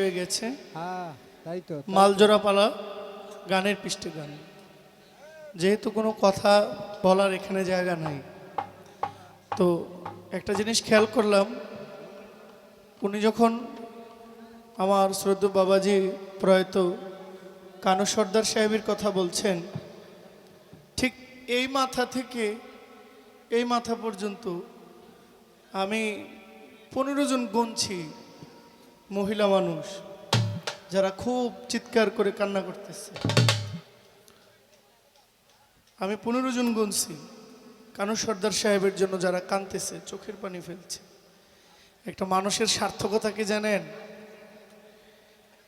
হয়ে গেছে। হ্যাঁ তাই তো মালজোড়া পালা গানের পৃষ্ঠে গান। যেহেতু কোনো কথা বলার এখানে জায়গা নাই। তো একটা জিনিস খেয়াল করলাম উনি যখন আমার শ্রদ্ধ বাবাজি প্রয়াত কানু সর্দার সাহেবের কথা বলছেন ঠিক এই মাথা থেকে এই মাথা পর্যন্ত আমি পনেরো জন গুনছি। মহিলা মানুষ যারা খুব চিৎকার করে কান্না করতেছে। আমি পনেরো জন গুনছি। কানু সর্দার সাহেবের জন্য যারা কাঁদতেছে, চোখের পানি ফেলছে। একটা মানুষের সার্থকতা কি জানেন?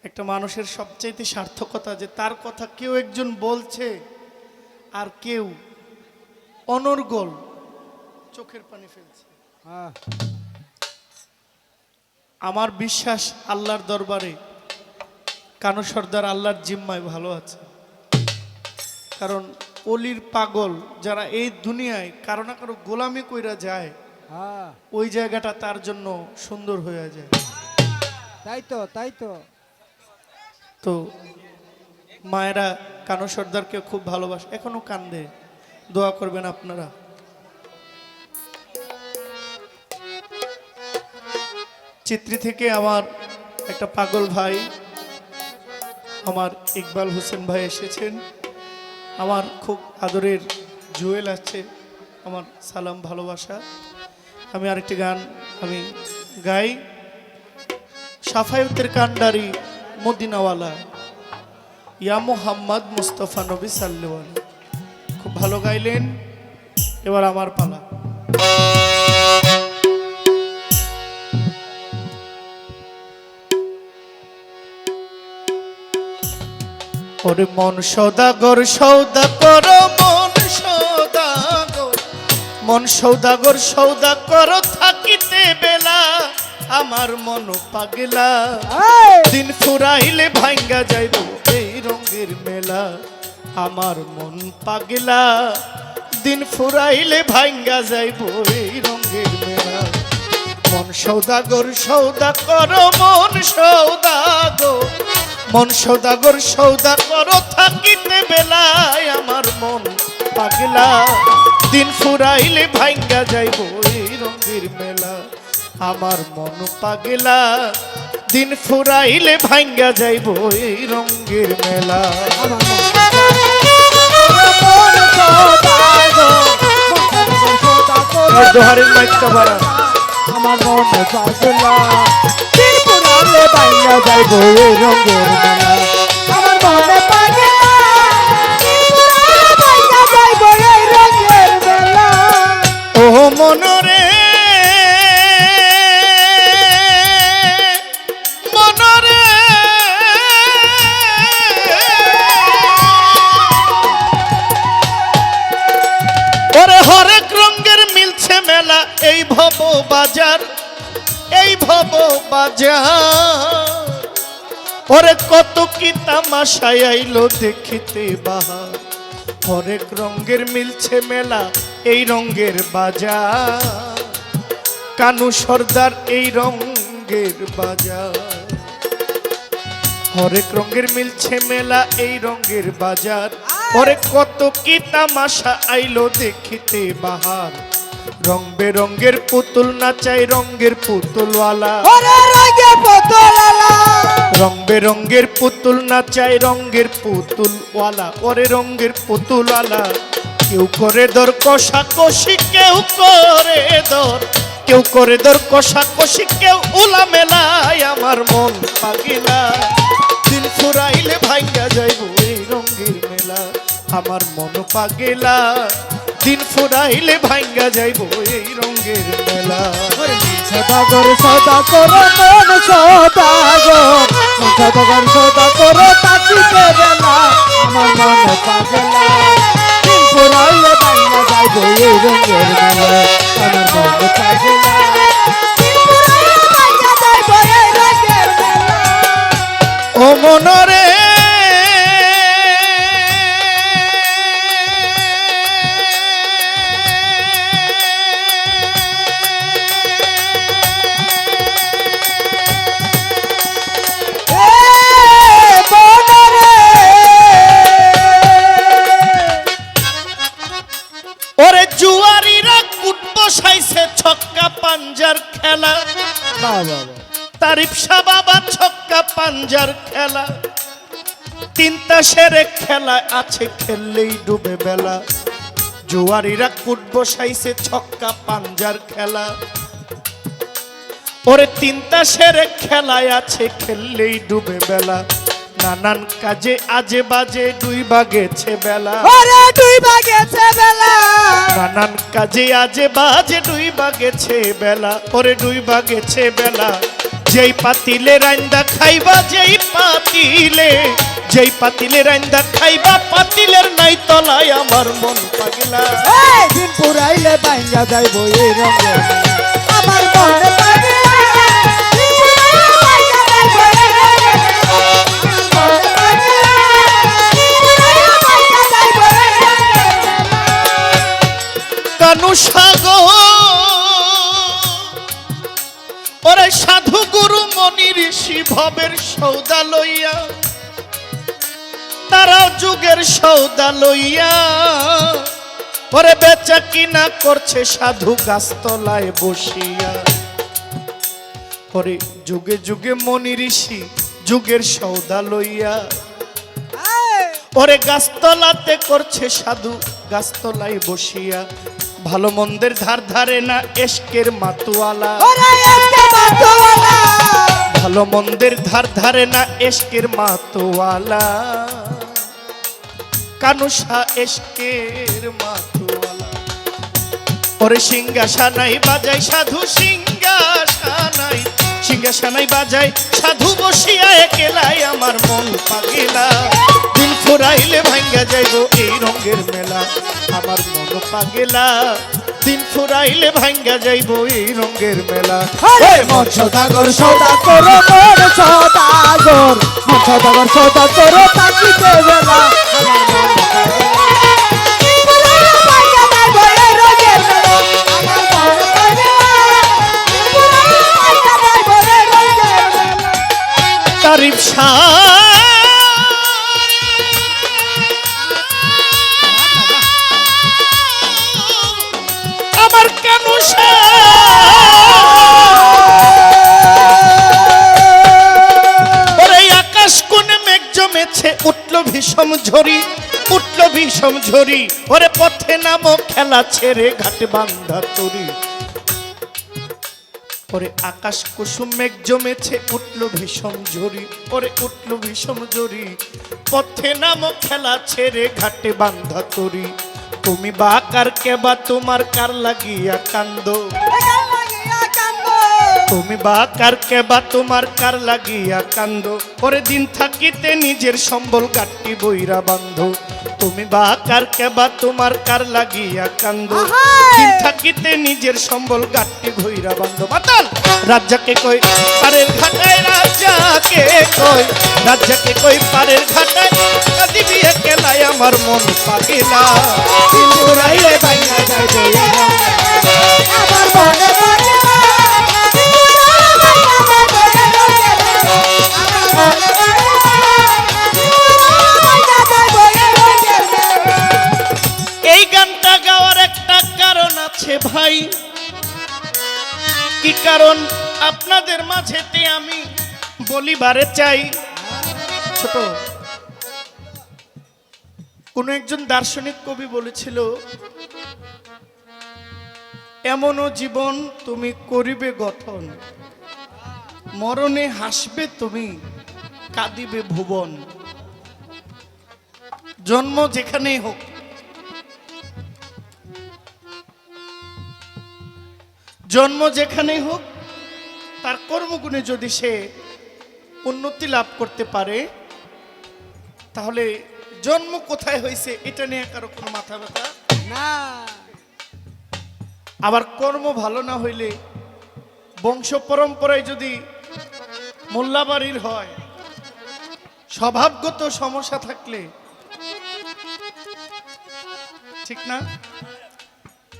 একটা মানুষের সবচাইতে সার্থকতা যে তার কথা কেউ একজন বলছে আর কেউ অনর্গল চোখের পানি ফেলছে। হ্যাঁ। আমার বিশ্বাস আল্লাহর দরবারে কানু সর্দার আল্লাহর জিম্মায় ভালো আছে। কারণ অলির পাগল যারা এই দুনিয়ায় কারও না কারও গোলামি কইরা যায় হ্যাঁ। ওই জায়গাটা তার জন্য সুন্দর হয়ে যায়। তাই তো তাই তো। তো মায়েরা কানু সর্দারকে খুব ভালোবাসে এখনও কান্দে। দোয়া করবেন আপনারা। চিত্রি থেকে আমার একটা পাগল ভাই, আমার ইকবাল হোসেন ভাই এসেছেন। আমার খুব আদরের জুয়েল আছে, আমার সালাম ভালোবাসা। আমি আরেকটি গান আমি গাই। সাফায়তের কান্ডারি মদিনাওয়ালা, ইয়া মোহাম্মদ মুস্তফা নবী সাল্লু খুব ভালো গাইলেন, এবার আমার পালা। ওরে মন সৌদাগর সৌদা কর মন সৌদাগর। মন সৌদাগর সৌদা কর থাকিতে বেলা। আমার মন পাগলা। দিন ফুরাইলে ভাঙ্গা যাইব এই রঙের মেলা। আমার মন পাগলা। দিন ফুরাইলে ভাঙ্গা যাইব এই রঙের মেলা। মন সৌদাগর সৌদা কর মন সৌদাগর। মন সৌদাগর সৌদাগর থাকিতে বেলায় আমার মন পাগলা। দিন ফুরাইলে ভাঙ্গা যাইব এই রঙের মেলা। আমার মন পাগলা। দিন ফুরাইলে ভাঙ্গা যাইব এই রঙের মেলা। আমার মন- সদাগর, সদাগর, দোহারের মাইকটা বাড়া। আমার পাগলা। ত্রিপুরালে বাইলা যাইব এই রঙের আমার মনে ও মনরে মনরে। ওরে হরেক রঙের মিলছে মেলা, এই ভব বাজার বাজার ওরে কত কি তামাশায় আইলো দেখিতে বাহার হরেক রঙের মিলছে মেলা, এই রঙের বাজার কানু সর্দার, এই রঙের বাজার হরেক রঙের মিলছে মেলা, এই রঙের বাজার। ওরে কত কি তামাশা আইলো দেখিতে বাহার। রং বেরঙ্গের পুতুল নাচাই রঙের পুতুলওয়ালা। রং বেরঙ্গের পুতুল নাচাই রঙ্গের পুতুলওয়ালা। ওরে রঙ্গের পুতুলওয়ালা কেউ করে দর কষাকষি কেউ করে দর। কেউ করে দর কষাকষি কেউ উলা মেলায় আমার মন পাগিলা। দিন ফুরাইলে ভাঙ্গা যাইব এই রঙ্গের মেলা আমার মন পাগিলা। দিন ফুরাইলে ভাঙ্গা যাইব এই রঙের মেলা। সদাগর সদা করো মন সদাগর। সদাগর সদা করো তাকি বেলা। আমার মন পাগলা। দিন ফুরাইলে ভাঙ্গা যাইব এই রঙের মেলা। আমার মন পাগলা। পাঞ্জার খেলা। তিনটা সেরে খেলা আছে খেললেই ডুবে বেলা। জুয়ারিরা কুট বসাইছে ছক্কা পাঞ্জার খেলা। ওরে তিনটা সেরে খেলায় আছে খেললেই ডুবে বেলা। নানান কাজে আজে বাজে দুই বাগেছে বেলা। ওরে দুই বাগেছে বেলা। নানান কাজে আজে বাজে দুই বাগেছে বেলা। ওরে দুই বাগেছে বেলা। যেই পাতিলে রান্দা খাইবা যেই পাতিলে যেই পাতিলে রান্দা খাইবা পাতিলের নাই তলায় আমার মন পাগলা দিন পুরাইলে বাইঙ্গা যাইব এই রঙে। আমার মনে কানু সাগর ওরে সাধু গুরু মনি ঋষি ভবের সৌদা লইয়া, তারা যুগের সৌদা লইয়া, ওরে বেচা কিনা করছে সাধু গাছতলায় বসিয়া। ওরে যুগে যুগে মনি ঋষি যুগের সৌদা লইয়া, ওরে গাছতলাতে করছে সাধু গাছতলায় বসিয়া, ভালো মন্দের ধার ধারে না এসকের মাতুয়ালা। ভালো মন্দির ধার ধারে না এসকের মাতোয়ালা। কানুষা এসকের মাতোয়ালা। ওরে সিংহাসানাই বাজাই সাধু সিংহাসানাই সিংহাসানাই বাজাই সাধু বসিয়া একেলাই আমার মন পাগেলা। দিন ফুরাইলে ভাঙ্গা যাইব এই রঙের মেলা, আমার মন পাগেলা। দিন ফুরাইলে ভাঙ্গা যাইব এই রঙের মেলা। সদাগর সদা করো সদাগর। সদাগর সদা করো তাকিতে বেলা। তারিফ শাহ জমেছে উঠল ভীষণ ঝরি উঠল ভীষণ ঝরি ওরে পথে নামো, খেলা ছেড়ে ঘাটে বান্ধা তরি ওরে আকাশ কুসুম মেঘ জমেছে, উঠল ভীষণ ঝরি ওরে উঠল ভীষণ ঝরি পথে নাম, খেলা ছেড়ে ঘাটে বান্ধা তরি তুমি বা কার কেবা, তোমার কার লাগিয়া কান্দ? তুমি বা কার কেবা তোমার কার লাগিয়া কান্দ? ওরে দিন থাকিতে নিজের সম্বল গাট্টি বইরা বান্ধ। তুমি বা কার কেবা তোমার কার লাগিয়া কান্দ? দিন থাকিতে নিজের সম্বল গাট্টি ভইরা বান্ধ। মাতাল রাজ্জাকে কই পারের ঘাটায় রাজ্জাকে কই? রাজ্জাকে কই পারের ঘাটায়? কাদিবি একেলাই আমার মন পাগিলা। যাইব এই রঙে আমার মনে বলিবারে চাই। ছোট। কোন একজন দার্শনিক কবি বলেছিল, এমনও জীবন তুমি করিবে গঠন, মরণে হাসবে তুমি, কাঁদিবে ভুবন। জন্ম যেখানেই হোক। জন্ম যেখানেই হোক, তার কর্মগুণে যদি সে উন্নতি লাভ করতে পারে তাহলে জন্ম কোথায় হয়েছে এটা নিয়ে কারও কোনো মাথা ব্যথা? না। আবার কর্ম ভালো না হইলে বংশ পরম্পরায় যদি মোল্লাবাড়ির হয় স্বভাবগত সমস্যা থাকলে ঠিক না?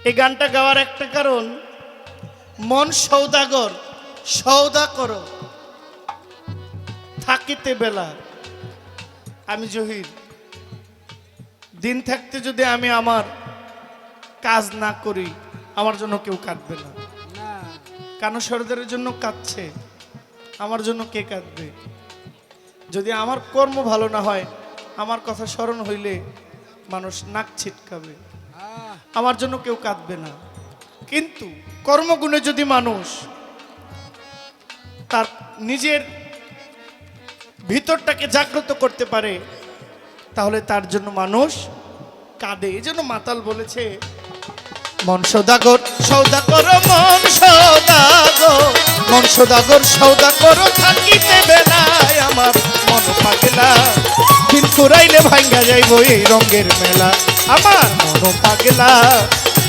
এই গানটা গাওয়ার একটা কারণ মন সৌদাগর সৌদা করো। থাকিতে বেলা। আমি জহির। দিন থাকতে যদি আমি আমার কাজ না করি আমার জন্য কেউ কাঁদবে না। কানো সরদারের জন্য কাঁদছে? আমার জন্য কে কাঁদবে? যদি আমার কর্ম ভালো না হয় আমার কথা স্মরণ হইলে মানুষ নাক ছিটকাবে। আমার জন্য কেউ কাঁদবে না। কিন্তু কর্মগুণে যদি মানুষ তার নিজের ভিতরটাকে জাগ্রত করতে পারে, তাহলে তার জন্য মানুষ কাঁদে। এই জন্য মাতাল বলেছে, মন সদাগর সৌদা করো মন সদাগর মন সদাগর সৌদা করো থাকিতে বেলায় আমার মন পাগলা। দিন ফুরাইলে ভাঙ্গা যাইব এই রঙের মেলা, আমার মন পাগলা।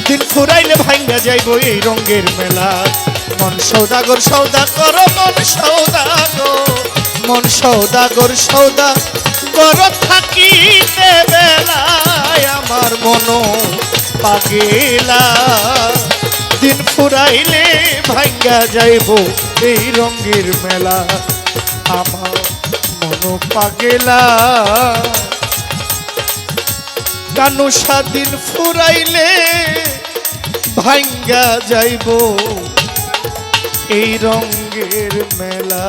দিন ফুরাইলে ভাঙ্গা যাইব এই রঙের মেলা। মন সৌদাগর, সৌদা করো, মন সৌদাগর। মন সৌদাগর, সৌদা করো বেলায় আমার মন পাগেলা। দিন ফুরাইলে ভাঙ্গা যাইব এই রঙের মেলা। আমার মন পাগেলা। কানু দিন ফুরাইলে ভাঙ্গা যাইব এই রঙের মেলা।